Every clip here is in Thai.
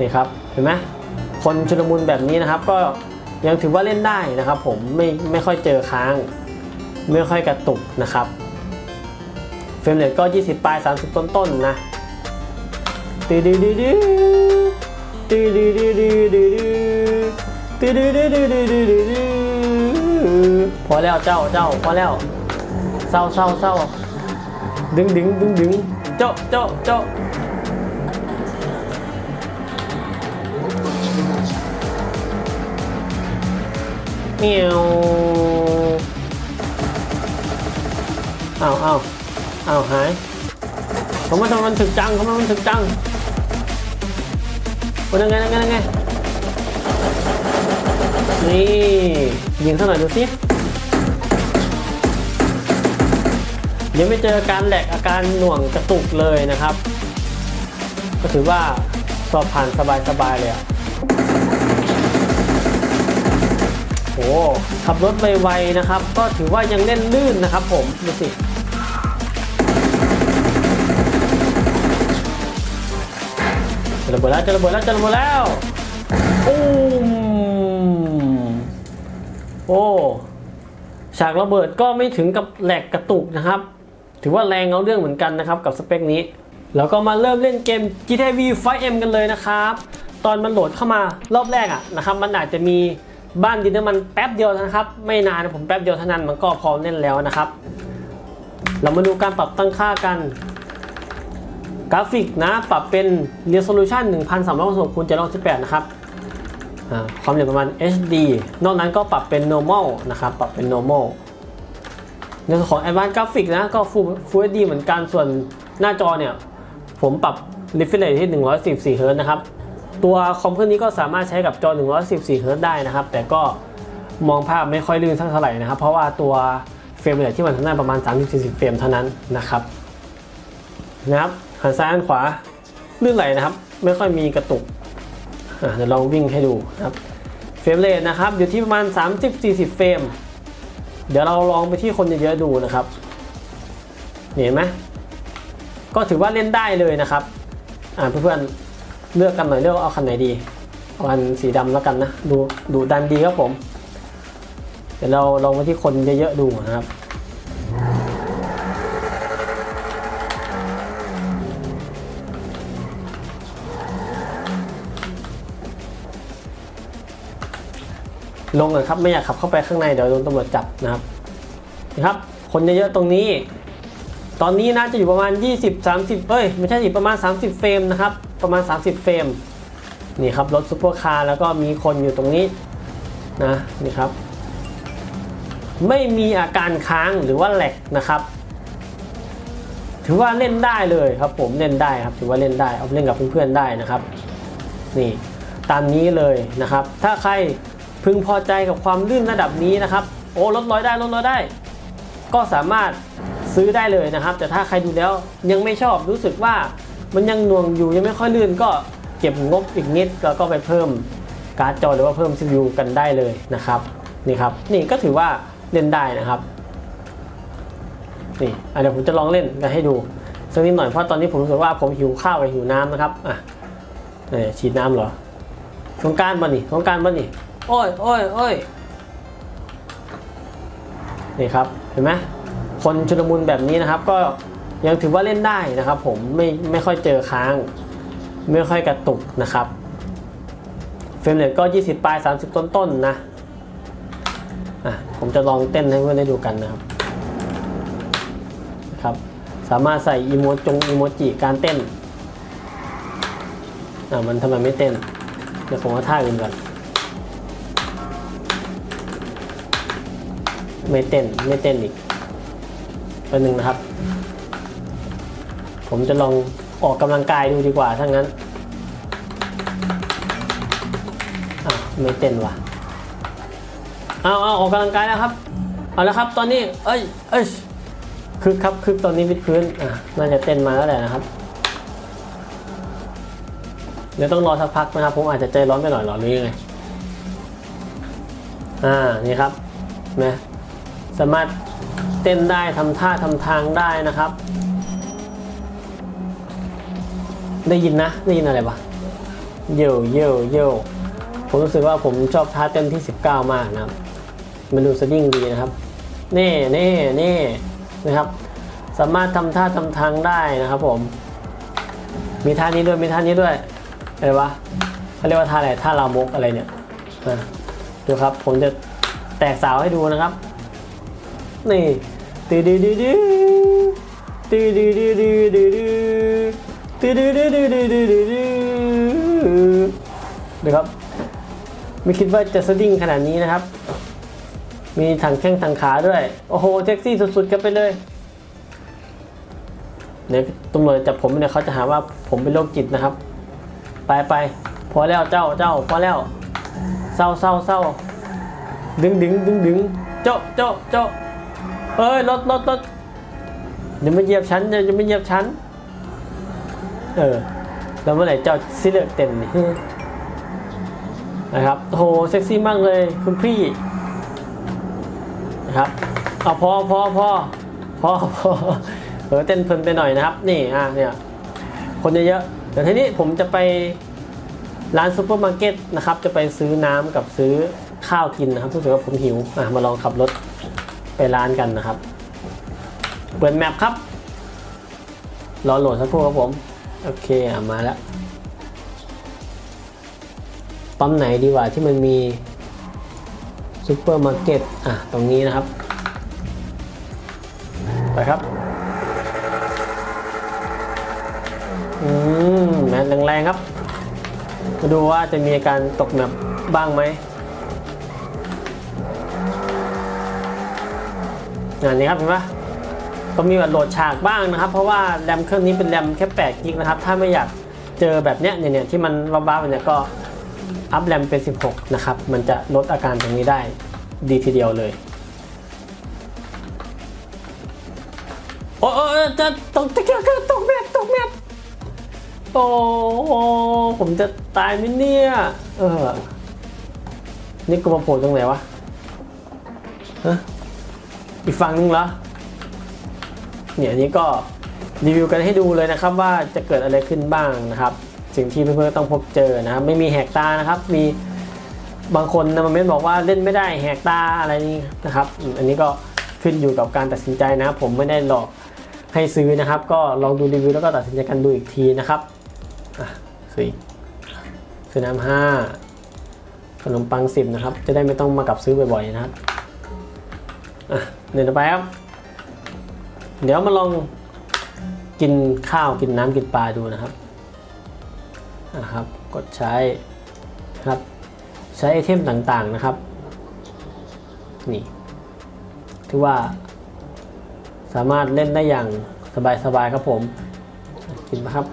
นี่ครับเห็นไหมคนชุลมุนแบบนี้นะครับ ก็ยังถือว่าเล่นได้นะครับ ผมไม่ไม่ค่อยเจอค้าง ไม่ค่อยกระตุกนะครับเฟรมเรทก็ 20ปลาย 30 ต้นๆนนะตืดดืดดืตืดดืดดืดดืตืดดืดดืดดืดดืพอแล้วเจ้าเจ้าพอแล้วเศร้าเศร้าเศร้าดึงดึงดึงดึงเจ้าเจ้าเจ้า เมียวอ้าวอ้าวอ้าหายผมว่าทำไมมันถึกจังทำไมมันถึกจังมันยังไงยังไงยังไงนี่ยิงสักหน่อยดูสิยังไม่เจอการแหลกอาการหน่วงกระตุกเลยนะครับ ก็ถือว่าสอบผ่านสบายๆเลยอะ ขับรถไวๆนะครับ ก็ถือว่ายังเล่นลื่นนะครับผมดูสิจะระเบิดแล้วจะระเบิดแล้วจะระเบิดแล้วอู้มโอ้ฉากระเบิดก็ไม่ถึงกับแหลกกระตุกนะครับ ถือว่าแรงเอาเรื่องเหมือนกันนะครับกับสเปคนี้ แล้วก็มาเริ่มเล่นเกม GTA V 5M กันเลยนะครับ ตอนมันโหลดเข้ามารอบแรกอะนะครับ มันอาจจะมี บ้านดินน้ำมันแป๊บเดียวนะครับ ไม่นานผมแป๊บเดียวเท่านั้นมันก็พร้อมเล่นแล้วนะครับ เรามาดูการปรับตั้งค่ากันกราฟิกนะปรับเป็น resolution 1360คูณ768นะครับความละเอียดประมาณ HD นอกนั้นก็ปรับเป็น normal นะครับ ปรับเป็น normal ในส่วนของ advanced graphic นะก็ full full HD เหมือนกันส่วนหน้าจอเนี่ย ผมปรับ refresh rate ที่144 Hz นะครับ ตัวคอมเครื่องนี้ก็สามารถใช้กับจอ144 Hz ได้นะครับ แต่ก็มองภาพไม่ค่อยลื่นสักเท่าไหร่นะครับ เพราะว่าตัวเฟรมเรทที่มันทำได้ประมาณ 30-40 เฟรมเท่านั้นนะครับนะครับหันซ้ายหันขวาลื่นไหลนะครับ ไม่ค่อยมีกระตุกอะเดี๋ยวลองวิ่งให้ดูนะครับเฟรมเรทนะครับอยู่ที่ประมาณ 30-40 เฟรมเดี๋ยวเราลองไปที่คนเยอะๆดูนะครับเห็นไหมก็ถือว่าเล่นได้เลยนะครับอ่าเพื่อนๆ เลือกกันหน่อยเลือกเอาคันไหนดีเอาอันสีดำแล้วกันนะ ดูดูดันดีครับผม เดี๋ยวเราลองไปที่คนเยอะๆดูนะครับลงเลยครับไม่อยากขับเข้าไปข้างในเดี๋ยวโดนตำรวจจับนะครับนะครับคนเยอะๆตรงนี้ ตอนนี้น่าจะอยู่ประมาณ 20 30เอ้ยไม่ใช่สิประมาณ 30 เฟรมนะครับ ประมาณ 30 เฟรมนี่ครับรถซุปเปอร์คาร์แล้วก็มีคนอยู่ตรงนี้นะนี่ครับ ไม่มีอาการค้างหรือว่าแหลกนะครับ ถือว่าเล่นได้เลยครับผมเล่นได้ครับถือว่าเล่นได้เอาเล่นกับเพื่อนๆได้นะครับนี่ตามนี้เลยนะครับ ถ้าใครพึงพอใจกับความลื่นระดับนี้นะครับ โอ้ลดร้อยได้ลดร้อยได้ ก็สามารถซื้อได้เลยนะครับ แต่ถ้าใครดูแล้วยังไม่ชอบรู้สึกว่า มันยังหน่วงอยู่ยังไม่ค่อยลื่นก็เก็บงบอีกนิดแล้วก็ไปเพิ่มการ์ดจอหรือว่าเพิ่ม CPU กันได้เลยนะครับนี่ครับนี่ก็ถือว่าเล่นได้นะครับนี่อะเดี๋ยวผมจะลองเล่นกันให้ดูสักนิดหน่อยเพราะตอนนี้ผมรู้สึกว่าผมหิวข้าวกับหิวน้ำนะครับอะเอ่อฉีดน้ำเหรอสงกรารบ่นี่สงกรารบ่นี่โอ้ยโอ้ยโอ้ยนี่ครับเห็นไหมคนชุลมุนแบบนี้นะครับก็ ยังถือว่าเล่นได้นะครับ ผมไม่ไม่ค่อยเจอค้าง ไม่ค่อยกระตุกนะครับเฟรมเรทก็ 20 ปลาย 30 ต้นๆนนะอะผมจะลองเต้นให้เพื่อนได้ดูกันนะครับครับ สามารถใส่อีโมจงอีโมจิการเต้นอะมันทำไมไม่เต้น เดี๋ยวผมเอาท่าอื่นก่อนไม่เต้นไม่เต้นอีกตัวหนึ่งนะครับ ผมจะลองออกกำลังกายดูดีกว่าถ้างั้นอะไม่เต้นว่ะเอาเอาออกกำลังกายแล้วครับ เอาแล้วครับตอนนี้ เอ้ยเอ้ยคึกครับคึกตอนนี้วิดพื้นอะน่าจะเต้นมาแล้วแหละนะครับ เดี๋ยวต้องรอสักพักนะครับ ผมอาจจะใจร้อนไปหน่อยหรอหรือยังไงอ่านี่ครับนะสามารถเต้นได้ทำท่าทำทางได้นะครับ ได้ยินนะ ได้ยินอะไรปะเย่เย่เย่ผมรู้สึกว่าผมชอบท่าเต้นที่ 19 มากนะครับ มันดูสดิ้งดีนะครับนี่นี่นี่นะครับ สามารถทำท่าทำทางได้นะครับ ผม มีท่านี้ด้วยมีท่านี้ด้วยอะไรวะเขาเรียกว่าท่าอะไรท่าลามกอะไรเนี่ยดูครับ ผมจะแตกสาวให้ดูนะครับ นี่ตีดีดีดีตีดีดีดีดีดีตีดีดีดี ดีดีดีดีนะครับ ไม่คิดว่าจะสดิ้งขนาดนี้นะครับ มีถังแข้งถังขาด้วย โอ้โหเซ็กซี่สุดๆกันไปเลยเดี๋ยวตำรวจจับผมเนี่ยเขาจะหาว่าผมเป็นโรคจิตนะครับ ไปไปพอแล้วเจ้าเจ้าพอแล้วเศร้าเศร้าเศร้าดึงดึงดึงดึงเจ้าเจ้าเจ้าเอ้ยรถรถรถอย่ามาเหยียบฉันอย่าอย่ามาเหยียบฉัน เออ แล้วเมื่อไหร่เจ้าซิเลือกเต็มนี่นะครับโหเซ็กซี่มากเลยคุณพี่นะครับเอาพอพอพอพอพอเออเต้นเพลินไปหน่อยนะครับ นี่อะเนี่ยคนเยอะๆเดี๋ยวทีนี้ผมจะไปร้านซูเปอร์มาร์เก็ตนะครับ จะไปซื้อน้ำกับซื้อข้าวกินนะครับรู้สึกว่าผมหิวอะมาลองขับรถไปร้านกันนะครับ เปิดแมปครับ รอโหลดสักครู่ครับผม โอเคอะมาแล้วปั๊มไหนดีกว่าที่มันมีซูเปอร์มาร์เก็ตอะตรงนี้นะครับ ไปครับ อืมแมนแรงๆครับ มาดูว่าจะมีอาการตกแมปบ้างไหมอันนี้ครับเห็นปะ ก็มีแบบโหลดฉากบ้างนะครับ เพราะว่าแรมเครื่องนี้เป็นแรมแค่8กิกนะครับ ถ้าไม่อยากเจอแบบเนี้ยเนี่ยที่มันบ้าๆแบบเนี้ยก็อัพแรมเป็น 16 นะครับ มันจะลดอาการตรงนี้ได้ดีทีเดียวเลย โอ้โอ้จะตกตะเกียบตกแมปตกแมปโอ้ผมจะตายไหมเนี่ย เออ นี่กูมาโผล่ตรงไหนวะฮะอีกฝั่งนึงเหรอ เนี่ยอันนี้ก็รีวิวกันให้ดูเลยนะครับว่าจะเกิดอะไรขึ้นบ้างนะครับ สิ่งที่เพื่อนๆต้องพบเจอนะครับไม่มีแหกตานะครับ มีบางคนนะมาเม้นบอกว่าเล่นไม่ได้แหกตาอะไรนี่นะครับอืมอันนี้ก็ขึ้นอยู่กับการตัดสินใจนะ ผมไม่ได้หลอกให้ซื้อนะครับ ก็ลองดูรีวิวแล้วก็ตัดสินใจกันดูอีกทีนะครับอะซื้ออีกซื้อน้ำห้าขนมปังสิบนะครับ จะได้ไม่ต้องมากับซื้อบ่อยๆนะครับอะเดินต่อไปครับ เดี๋ยวมาลองกินข้าวกินน้ำกินปลาดูนะครับนะครับ กดใช้ครับ ใช้ไอเทมต่างๆนะครับ นี่ถือว่า สามารถเล่นได้อย่างสบายๆครับผม กินปะครับ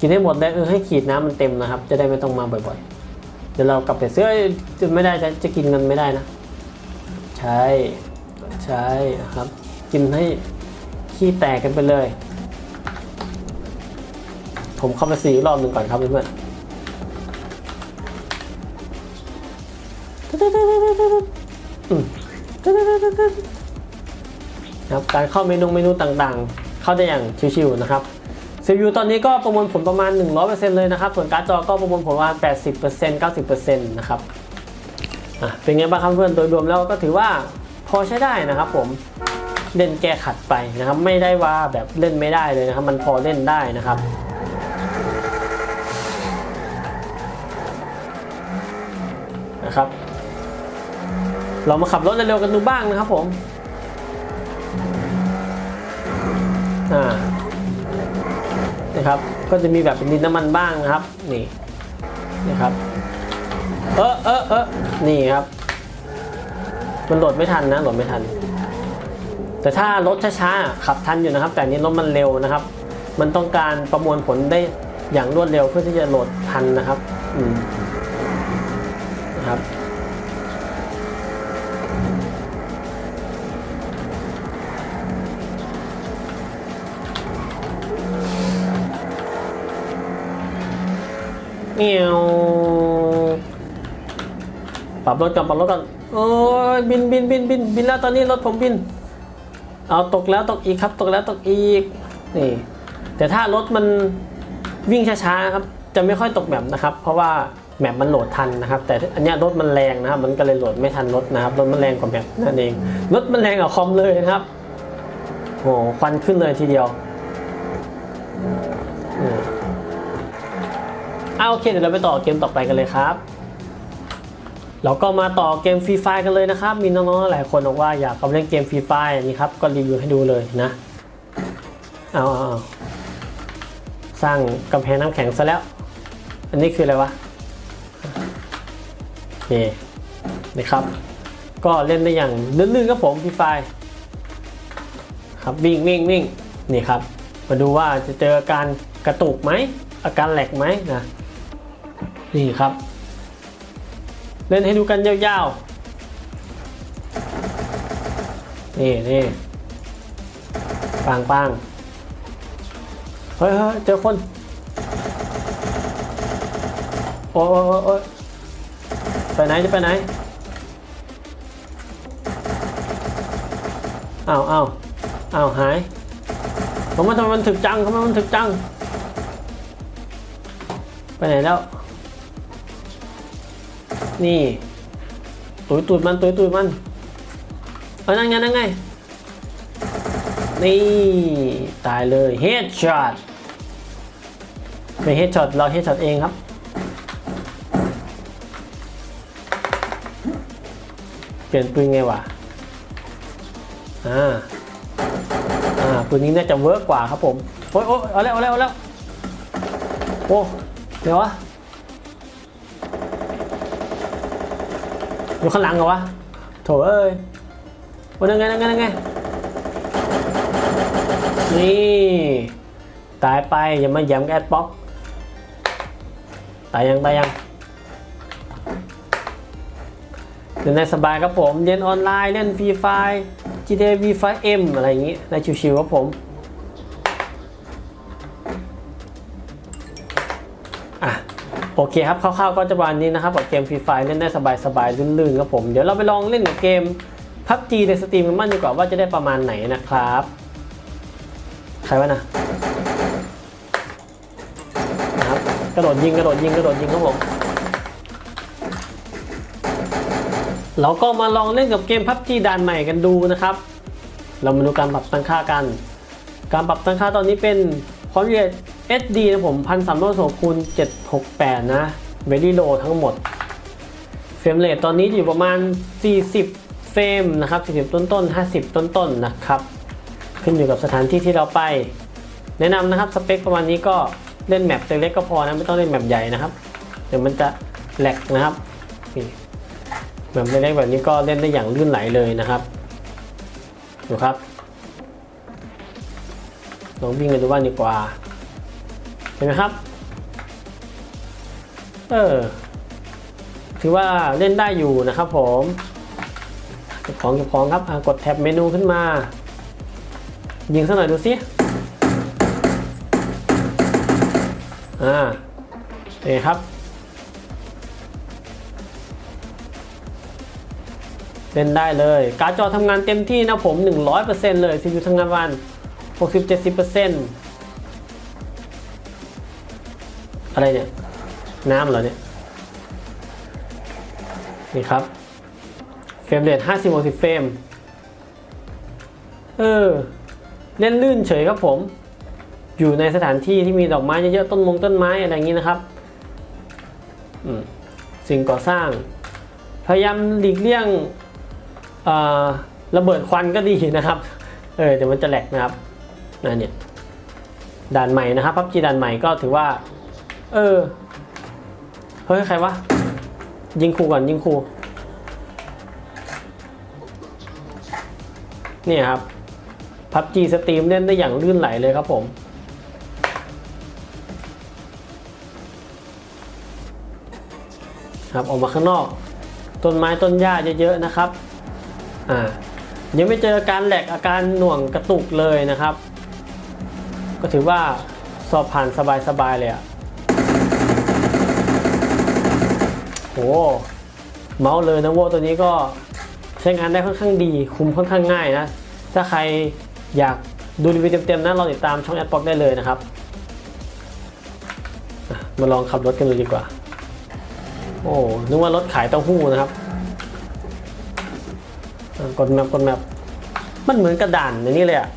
กินให้หมดเลยเออให้ขีดน้ำมันเต็มนะครับ จะได้ไม่ต้องมาบ่อยๆ เดี๋ยวเรากลับไปซื้อจะไม่ได้จะจะกินกันไม่ได้นะ ใช่ใช่ครับ กินให้ขี้แตกกันไปเลย ผมเข้าไปสีรอบหนึ่งก่อนครับเพื่อนครับการเข้าเมนูเมนูต่างๆ เข้าได้อย่างชิวๆนะครับซีพียูตอนนี้ก็ประมวลผลประมาณ 100%เลยนะครับ ส่วนการ์ดจอก็ประมวลผลประมาณ 80% 90%นะครับอะเป็นไงบ้างครับเพื่อนโดยรวมแล้วก็ถือว่าพอใช้ได้นะครับผม เล่นแก้ขัดไปนะครับ ไม่ได้ว่าแบบเล่นไม่ได้เลยนะครับ มันพอเล่นได้นะครับนะครับ เรามาขับรถเร็วๆกันดูบ้างนะครับผมอ่านะครับ ก็จะมีแบบเป็นดินน้ำมันบ้างนะครับ นี่นะครับ เออเออเออนี่ครับ มันโหลดไม่ทันนะโหลดไม่ทัน แต่ถ้ารถช้าๆขับทันอยู่นะครับ แต่นี้รถมันเร็วนะครับ มันต้องการประมวลผลได้อย่างรวดเร็วเพื่อที่จะโหลดทันนะครับอืมนะครับเงี้ยวปรับรถก่อนปรับรถก่อนโอ้ยบินบินบินบินบินแล้วตอนนี้รถผมบิน เอาตกแล้วตกอีกครับ ตกแล้วตกอีกนี่แต่ถ้ารถมันวิ่งช้าๆครับจะไม่ค่อยตกแมปนะครับ เพราะว่าแมปมันโหลดทันนะครับ แต่อันนี้รถมันแรงนะครับ มันก็เลยโหลดไม่ทันรถนะครับรถมันแรงกว่าแมปนั่นเองรถมันแรงกว่าคอมเลยนะครับโอ้โหควันขึ้นเลยทีเดียวอืมเอาโอเคเดี๋ยวเราไปต่อเกมต่อไปกันเลยครับ เราก็มาต่อเกมฟรีไฟกันเลยนะครับ มีน้องๆหลายคนบอกว่าอยากกำเล่นเกมฟรีไฟนี่ครับ ก็รีวิวให้ดูเลยนะเอาเอาเอาสร้างกำแพงน้ำแข็งซะแล้ว อันนี้คืออะไรวะ นี่นี่ครับ ก็เล่นได้อย่างลื่นๆครับผมฟรีไฟครับวิ่งวิ่งวิ่งนี่ครับ มาดูว่าจะเจอการกระตุกไหมอาการแหลกไหมนะนี่ครับ เล่นให้ดูกันยาวๆ นี่นี่ปังปังเฮ้ยเฮ้ยเจอคน โอ้ยโอ้ยไปไหนจะไปไหนอ้าวอ้าวอ้าวหายผมว่าทำไมมันถึกจังทำไมมันถึกจัง ไปไหนแล้ว นี่ ตุยตุยมันตุยตุยมันเอานั่งไงนั่งไง นี่ ตายเลยเฮดช็อตเป็นเฮดช็อตเราเฮดช็อตเองครับ เปลี่ยนปืนไงวะอ่าอ่าปืนนี้น่าจะเวิร์กกว่าครับผม โอ้ยโอ้ยเอาแล้วเอาแล้วเอาแล้วโอ้เดี๋ยววะ อยู่ข้างหลังเหรอวะ โถเอ้ยวันยังไงยังไงยังไง นี่ ตายไปอย่ามาแย้มแอดบ็อก ตายยังตายยังเล่นได้สบายครับผม เรียนออนไลน์เล่นฟรีไฟ GTA V 5 M อะไรอย่างงี้ได้ชิวๆครับผม อะ โอเคครับคร่าวๆก็จะประมาณนี้นะครับกับเกมฟรีไฟเล่นได้สบายๆลื่นๆครับผมเดี๋ยวเราไปลองเล่นกับเกมพับจีในสตรีมกันบ้างดีกว่าว่าจะได้ประมาณไหนนะครับใครวะนะนะครับกระโดดยิงกระโดดยิงกระโดดยิงครับผมเราก็มาลองเล่นกับเกมพับจีด่านใหม่กันดูนะครับ เรามาดูการปรับตั้งค่ากัน การปรับตั้งค่าตอนนี้เป็นความละเอียด SD นะผมพันสามร้อยคูณ768นะ Very low ทั้งหมด เฟรมเรทตอนนี้อยู่ประมาณ 40 เฟรมนะครับ40 ต้นต้นๆ50 ต้นต้นนะครับ ขึ้นอยู่กับสถานที่ที่เราไป แนะนำนะครับสเปคประมาณนี้ก็เล่นแมปเล็กๆก็พอนะไม่ต้องเล่นแมปใหญ่นะครับ เดี๋ยวมันจะแหลกนะครับนี่แมปเล็กๆแบบนี้ก็เล่นได้อย่างลื่นไหลเลยนะครับดูครับลองวิ่งกันดูบ้างดีกว่า ห็นไหมครับ เออ ถือว่าเล่นได้อยู่นะครับผมเก็บของเก็บของครับอะกดแท็บเมนูขึ้นมา ยิงสักหน่อยดูสิอ่าเอครับ เล่นได้เลย การ์ดจอทำงานเต็มที่นะผม 100%เลย CPU ทำงานวัน 60-70% อะไรเนี่ย น้ำเหรอเนี่ย นี่ครับ เฟรมเรท50-60เฟรม เออ เล่นลื่นเฉยครับผม อยู่ในสถานที่ที่มีดอกไม้เยอะๆ ต้นมงต้นไม้อะไรอย่างนี้นะครับ สิ่งก่อสร้าง พยายามหลีกเลี่ยงระเบิดควันก็ดีนะครับ เออเดี๋ยวมันจะแหลกนะครับนั่นเนี่ยด่านใหม่นะครับพับจีด่านใหม่ก็ถือว่า เออ เฮ้ย ใครวะ ยิงครูก่อนยิงครูนี่ครับพับจีสตรีมเล่นได้อย่างลื่นไหลเลยครับผม ครับออกมาข้างนอก ต้นไม้ต้นหญ้าเยอะๆนะครับ อ่ายังไม่เจออาการแหลกอาการหน่วงกระตุกเลยนะครับ ก็ถือว่าสอบผ่านสบายๆเลยอะโอ้ เมาส์เลยนะโวตัวนี้ก็ใช้งานได้ค่อนข้างดี คุมค่อนข้างง่ายนะ ถ้าใครอยากดูรีวิวเต็มๆนะเราติดตามช่องแอดป๊อกได้เลยนะครับ มาลองขับรถกันดูดีกว่า โอ้นึกว่ารถขายเต้าหู้นะครับกดแมปกดแมปมันเหมือนกับด่านในนี้เลยอะ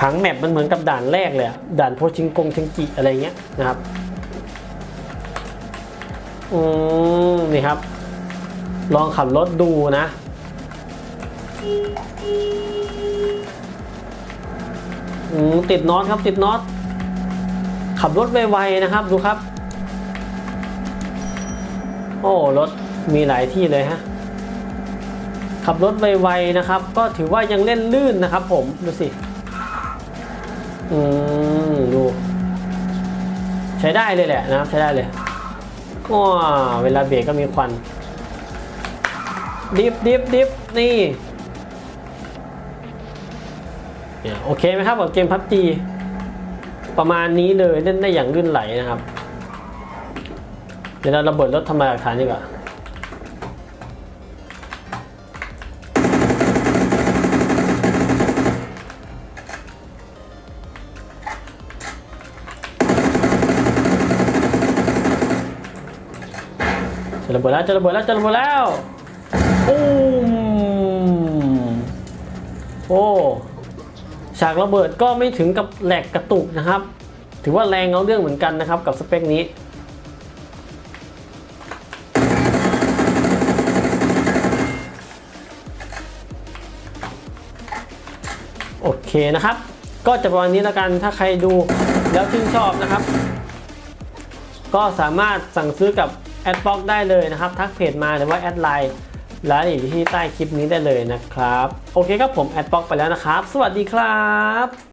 ผังแมปมันเหมือนกับด่านแรกเลยด่านโพชิงกงเชงกิอะไรเงี้ยนะครับ อืมนี่ครับ ลองขับรถดูนะ อืมติดน็อตครับติดน็อต ขับรถไวๆนะครับดูครับ โอ้รถมีหลายที่เลยฮะขับรถไวๆนะครับ ก็ถือว่ายังเล่นลื่นนะครับ ผมดูสิ อืมดู ใช้ได้เลยแหละนะครับ ใช้ได้เลย ว้าเวลาเบรกก็มีควัน ดิฟดิฟดิฟนี่โอเคไหมครับกับเกมพับจีประมาณนี้เลยเล่นได้อย่างลื่นไหลนะครับ เดี๋ยวเราระเบิดรถทำลายหลักฐานดีกว่า เบิดแล้วจะระเบิดแล้วจะระเบิดแล้วปุ้มโอ้ฉากระเบิดก็ไม่ถึงกับแหลกกระตุกนะครับ ถือว่าแรงเอาเรื่องเหมือนกันนะครับกับสเปคนี้โอเคนะครับ ก็จะประมาณนี้แล้วกันถ้าใครดูแล้วชื่นชอบนะครับ ก็สามารถสั่งซื้อกับ แอดบ็อกได้เลยนะครับ ทักเพจมาหรือว่าแอดไลน์รายละเอียดอยู่ที่ใต้คลิปนี้ได้เลยนะครับ โอเคครับผมแอดบ็อกไปแล้วนะครับ สวัสดีครับ